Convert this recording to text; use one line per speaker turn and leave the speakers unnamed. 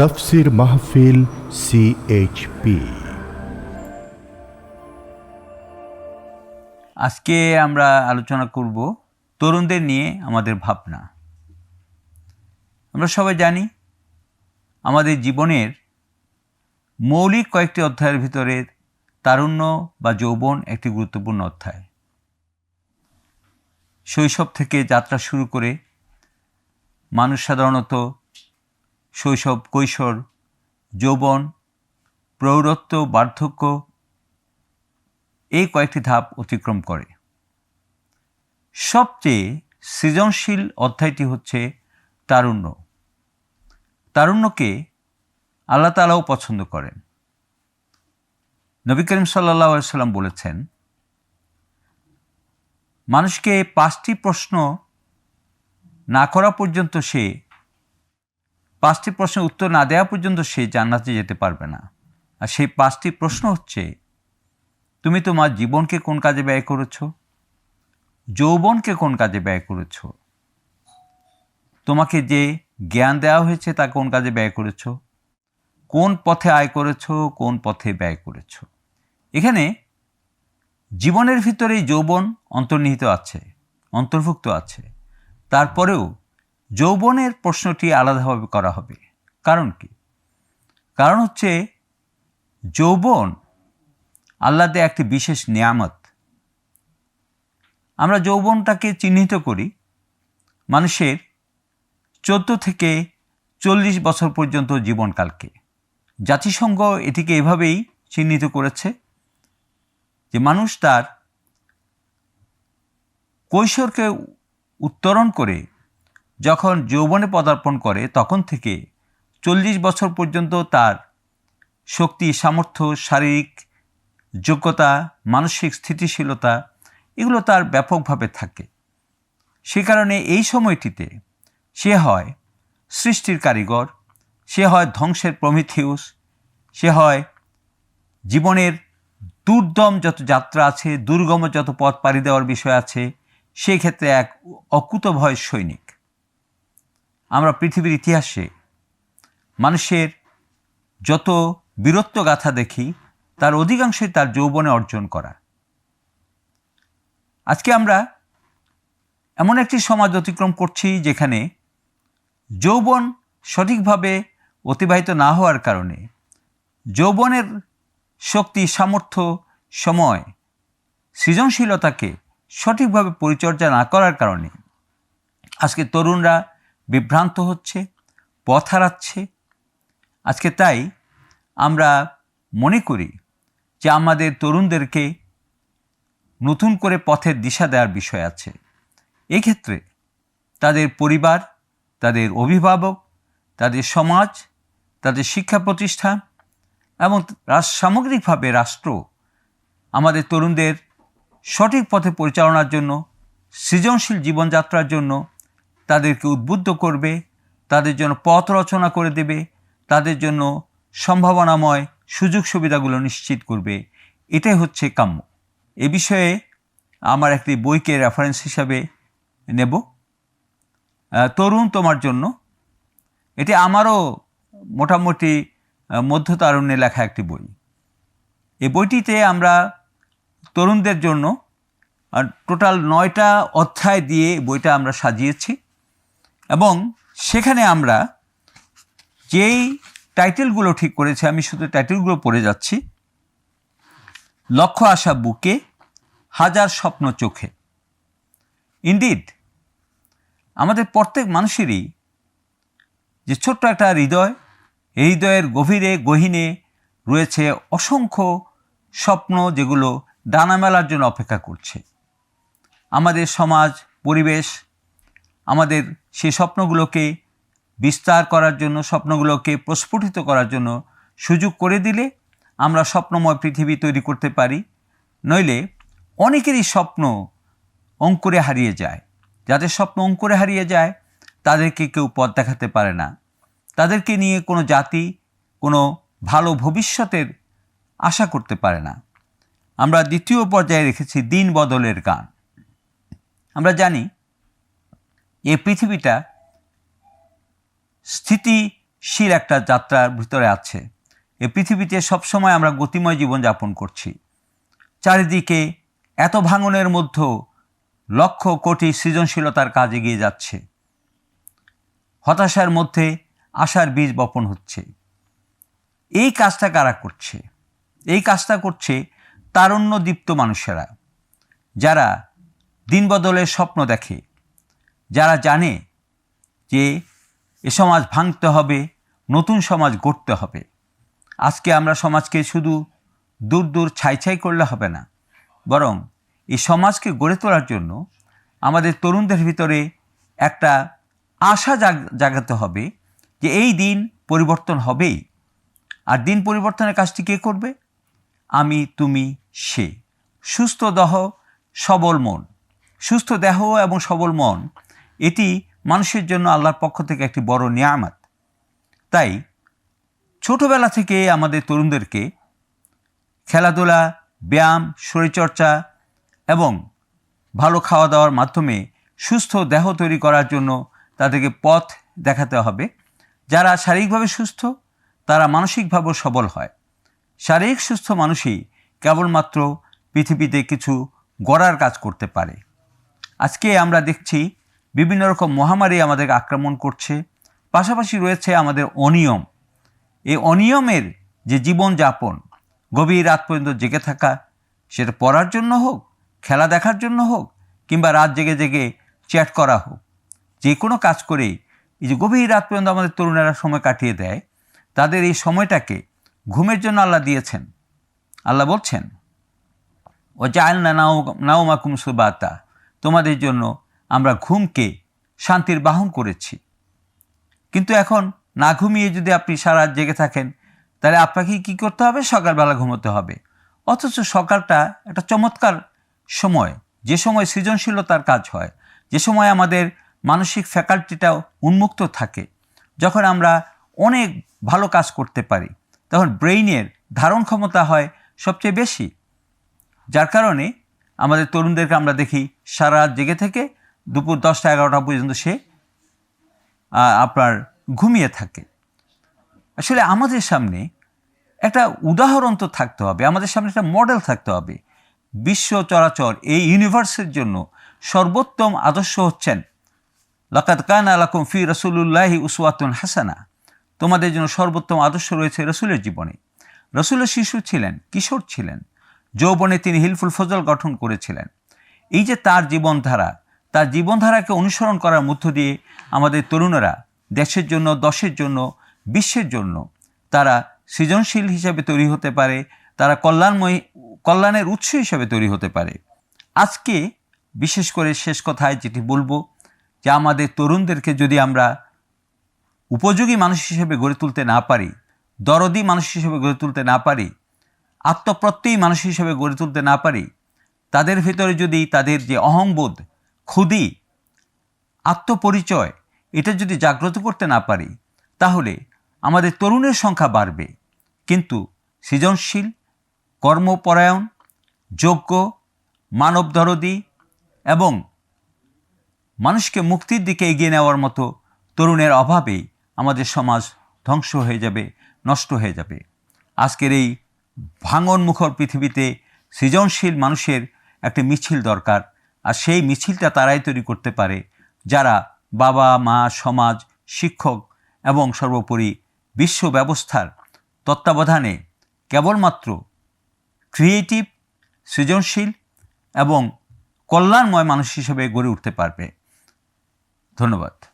তফসির মাহফিল সিএইচপি
আজকে আমরা আলোচনা করব তরুণদের নিয়ে আমাদের ভাবনা। আমরা সবাই জানি আমাদের জীবনের মৌলিক কয়েকটি অধ্যায়ের ভিতরে তারুণ্য বা যৌবন একটি গুরুত্বপূর্ণ অধ্যায়। শৈশব থেকে যাত্রা শুরু করে মানুষ সাধারণত শৈশব, কৈশোর, যৌবন, প্রৌঢ়ত্ব, বার্ধক্য এই কয়েকটি ধাপ অতিক্রম করে। সবচেয়ে সৃজনশীল অধ্যায়টি হচ্ছে তারুণ্য। তারুণ্যকে আল্লাহ তালাও পছন্দ করেন। নবী করিম সাল্লাহ সাল্লাম বলেছেন, মানুষকে পাঁচটি প্রশ্ন না করা পর্যন্ত সে পাঁচটি প্রশ্নের উত্তর না দেওয়া পর্যন্ত সে জান্নাতে যেতে পারবে না। আর সেই পাঁচটি প্রশ্ন হচ্ছে, তুমি তোমার জীবনকে কোন কাজে ব্যয় করেছ? যৌবনকে কোন কাজে ব্যয় করেছ? তোমাকে যে জ্ঞান দেওয়া হয়েছে তা কোন কাজে ব্যয় করেছ? কোন পথে আয় করেছ? কোন পথে ব্যয় করেছ? এখানে জীবনের ভিতরে যৌবন অন্তর্নিহিত আছে, অন্তর্ভুক্ত আছে। তারপরেও যৌবনের প্রশ্নটি আলাদাভাবে করা হবে। কারণ কি? কারণ হচ্ছে, যৌবন আল্লাহ দেয় একটি বিশেষ নিয়ামত। আমরা যৌবনটাকে চিহ্নিত করি মানুষের চোদ্দ থেকে চল্লিশ বছর পর্যন্ত জীবনকালকে। জাতিসংঘ এটিকে এভাবেই চিহ্নিত করেছে যে মানুষ তার কৈশোরকে উত্তরণ করে যখন যৌবনে পদার্পণ করে, তখন থেকে চল্লিশ বছর পর্যন্ত তার শক্তি, সামর্থ্য, শারীরিক যোগ্যতা, মানসিক স্থিতিশীলতা, এগুলো তার ব্যাপকভাবে থাকে। সে কারণে এই সময়টিতে সে হয় সৃষ্টির কারিগর, সে হয় ধ্বংসের প্রমিথিউস, সে হয় জীবনের দুর্দম যত যাত্রা আছে, দুর্গম যত পথ পাড়ি দেওয়ার বিষয় আছে সেই ক্ষেত্রে এক অকুতভয় সৈনিক। আমরা পৃথিবীর ইতিহাসে মানুষের যত বীরত্ব গাথা দেখি, তার অধিকাংশই তার যৌবনে অর্জন করা। আজকে আমরা এমন একটি সমাজ অতিক্রম করছি যেখানে যৌবন সঠিকভাবে অতিবাহিত না হওয়ার কারণে যৌবনের শক্তি, সামর্থ্য, সময়, সৃজনশীলতাকে সঠিকভাবে পরিচর্যা না করার কারণে আজকে তরুণরা বিভ্রান্ত হচ্ছে, পথ হারাচ্ছে। আজকে তাই আমরা মনে করি যে আমাদের তরুণদেরকে নতুন করে পথের দিশা দেওয়ার বিষয় আছে। এক্ষেত্রে তাদের পরিবার, তাদের অভিভাবক, তাদের সমাজ, তাদের শিক্ষা প্রতিষ্ঠান এবং সামগ্রিকভাবে রাষ্ট্র আমাদের তরুণদের সঠিক পথে পরিচালনার জন্য, সৃজনশীল জীবনযাত্রার জন্য তাদেরকে উদ্বুদ্ধ করবে, তাদের জন্য পথ রচনা করে দেবে, তাদের জন্য সম্ভাবনাময় সুযোগ সুবিধাগুলো নিশ্চিত করবে। এটাই হচ্ছে কাম্য। এ বিষয়ে আমার একটি বইকে রেফারেন্স হিসাবে নেব। তরুণ তোমার জন্য। এটি আমারও মোটামুটি মধ্য তারুণ্যে লেখা একটি বই। এই বইটিতে আমরা তরুণদের জন্য টোটাল নয়টা অধ্যায় দিয়ে বইটা আমরা সাজিয়েছি। এবং সেখানে আমরা যেই টাইটেলগুলো ঠিক করেছে, আমি শুধু টাইটেলগুলো পড়ে যাচ্ছি। লক্ষ্য আসা বুকে, হাজার স্বপ্ন চোখে। ইন্ডিড আমাদের প্রত্যেক মানুষেরই যে ছোট্ট একটা হৃদয়, এই হৃদয়ের গভীরে, গহীনে রয়েছে অসংখ্য স্বপ্ন যেগুলো ডানা মেলার জন্য অপেক্ষা করছে। আমাদের সমাজ, পরিবেশ আমাদের সেই স্বপ্নগুলোকে বিস্তার করার জন্য, স্বপ্নগুলোকে প্রস্ফুটিত করার জন্য সুযোগ করে দিলে আমরা স্বপ্নময় পৃথিবী তৈরি করতে পারি। নইলে অনেকেরই স্বপ্ন অঙ্কুরে হারিয়ে যায়। যাদের স্বপ্ন অঙ্কুরে হারিয়ে যায়, তাদেরকে কেউ পথ দেখাতে পারে না। তাদেরকে নিয়ে কোনো জাতি, কোনো ভালো ভবিষ্যতের আশা করতে পারে না। আমরা দ্বিতীয় পর্যায়ে রেখেছি দিন বদলের গান। আমরা জানি এই পৃথিবীটা স্থিতিশীল একটা যাত্রার ভিতরে আছে। এ পৃথিবীতে সবসময় আমরা গতিময় জীবনযাপন করছি। চারিদিকে এত ভাঙনের মধ্যেও লক্ষ কোটি সৃজনশীলতার কাজ এগিয়ে যাচ্ছে। হতাশার মধ্যে আশার বীজ বপন হচ্ছে। এই কাজটা কারা করছে? এই কাজটা করছে তারুণ্য দীপ্ত মানুষেরা, যারা দিনবদলের স্বপ্ন দেখে। যারা জানে যে এ সমাজ ভাঙতে হবে, নতুন সমাজ গড়তে হবে। আজকে আমরা সমাজকে শুধু দূর দূর ছাই ছাই করলে হবে না, বরং এই সমাজকে গড়ে তোলার জন্য আমাদের তরুণদের ভিতরে একটা আশা জাগ, জাগাতে হবে যে এই দিন পরিবর্তন হবেই। আর দিন পরিবর্তনের কাজটি কে করবে? আমি, তুমি, সে। সুস্থ দেহ, সবল মন। সুস্থ দেহ এবং সবল মন এটি মানুষের জন্য আল্লাহর পক্ষ থেকে একটি বড় নিয়ামত। তাই ছোটবেলা থেকে আমাদের তরুণদেরকে খেলাধুলা, ব্যায়াম, শরীরচর্চা এবং ভালো খাওয়া দাওয়ার মাধ্যমে সুস্থ দেহ তৈরি করার জন্য তাদেরকে পথ দেখাতে হবে। যারা শারীরিকভাবে সুস্থ, তারা মানসিকভাবেও সবল হয়। শারীরিক সুস্থ মানুষই কেবলমাত্র পৃথিবীতে কিছু গড়ার কাজ করতে পারে। আজকে আমরা দেখছি বিভিন্ন রকম মহামারী আমাদেরকে আক্রমণ করছে। পাশাপাশি রয়েছে আমাদের অনিয়ম। এই অনিয়মের যে জীবনযাপন, গভীর রাত পর্যন্ত জেগে থাকা, সেটা পড়ার জন্য হোক, খেলা দেখার জন্য হোক, কিংবা রাত জেগে জেগে চ্যাট করা হোক, যে কোনো কাজ করেই এই যে গভীর রাত পর্যন্ত আমাদের তরুণেরা সময় কাটিয়ে দেয়, তাদের এই সময়টাকে ঘুমের জন্য আল্লাহ দিয়েছেন। আল্লাহ বলছেন ও চাইল না নাও নাও মাকুম সুবাতা তোমাদের জন্য আমরা ঘুমকে শান্তির বাহন করেছি। কিন্তু এখন না ঘুমিয়ে যদি আপনি সারা জেগে থাকেন, তাহলে আপনাকে কি করতে হবে? সকালবেলা ঘুমোতে হবে। অথচ সকালটা একটা চমৎকার সময়। যে সময় সৃজনশীলতার কাজ হয়, যে সময় আমাদের মানসিক ফ্যাকাল্টিটাও উন্মুক্ত থাকে। যখন আমরা অনেক ভালো কাজ করতে পারি, তখন ব্রেইনের ধারণ ক্ষমতা হয় সবচেয়ে বেশি। যার কারণে আমাদের তরুণদেরকে আমরা দেখি সারা জেগে থেকে দুপুর দশটা এগারোটা পর্যন্ত সে আপনার ঘুমিয়ে থাকে। আসলে আমাদের সামনে একটা উদাহরণ তো থাকতে হবে, আমাদের সামনে একটা মডেল থাকতে হবে। বিশ্ব চরাচর এই ইউনিভার্সের জন্য সর্বোত্তম আদর্শ হচ্ছেন লাকাত কান আলাকুম ফি রসুল্লাহি উসওয়াতুন হাসানা। তোমাদের জন্য সর্বোত্তম আদর্শ রয়েছে রসুলের জীবনে। রসুলের শিশু ছিলেন, কিশোর ছিলেন, যৌবনে তিনি হিলফুল ফজল গঠন করেছিলেন। এই যে তার জীবনধারা তার জীবনধারাকে অনুসরণ করার মধ্য দিয়ে আমাদের তরুণরা দেশের জন্য, দশের জন্য, বিশ্বের জন্য তারা সৃজনশীল হিসাবে তৈরি হতে পারে, তারা কল্যাণময়, কল্যাণের উৎস হিসাবে তৈরি হতে পারে। আজকে বিশেষ করে শেষ কথায় যেটি বলব, যে আমাদের তরুণদেরকে যদি আমরা উপযোগী মানুষ হিসেবে গড়ে তুলতে না পারি, দরদি মানুষ হিসেবে গড়ে তুলতে না পারি, আত্মপ্রত্যয়ী মানুষ হিসেবে গড়ে তুলতে না পারি, তাদের ভিতরে যদি তাদের যে অহংবোধ ক্ষুদি, আত্মপরিচয়, এটা যদি জাগ্রত করতে না পারি, তাহলে আমাদের তরুণের সংখ্যা বাড়বে। কিন্তু সৃজনশীল, কর্মপরায়ণ, যোগ্য, মানবদরদি এবং মানুষকে মুক্তির দিকে এগিয়ে নেওয়ার মতো তরুণের অভাবেই আমাদের সমাজ ধ্বংস হয়ে যাবে, নষ্ট হয়ে যাবে। আজকের এই ভাঙন মুখর পৃথিবীতে সৃজনশীল মানুষের একটি মিছিল দরকার। আর সেই মিছিলটা তারাই তৈরি করতে পারে, যারা বাবা, মা, সমাজ, শিক্ষক এবং সর্বোপরি বিশ্ব ব্যবস্থার তত্ত্বাবধানে কেবলমাত্র ক্রিয়েটিভ সৃজনশীল এবং কল্যাণময় মানুষ হিসেবে গড়ে উঠতে পারবে। ধন্যবাদ।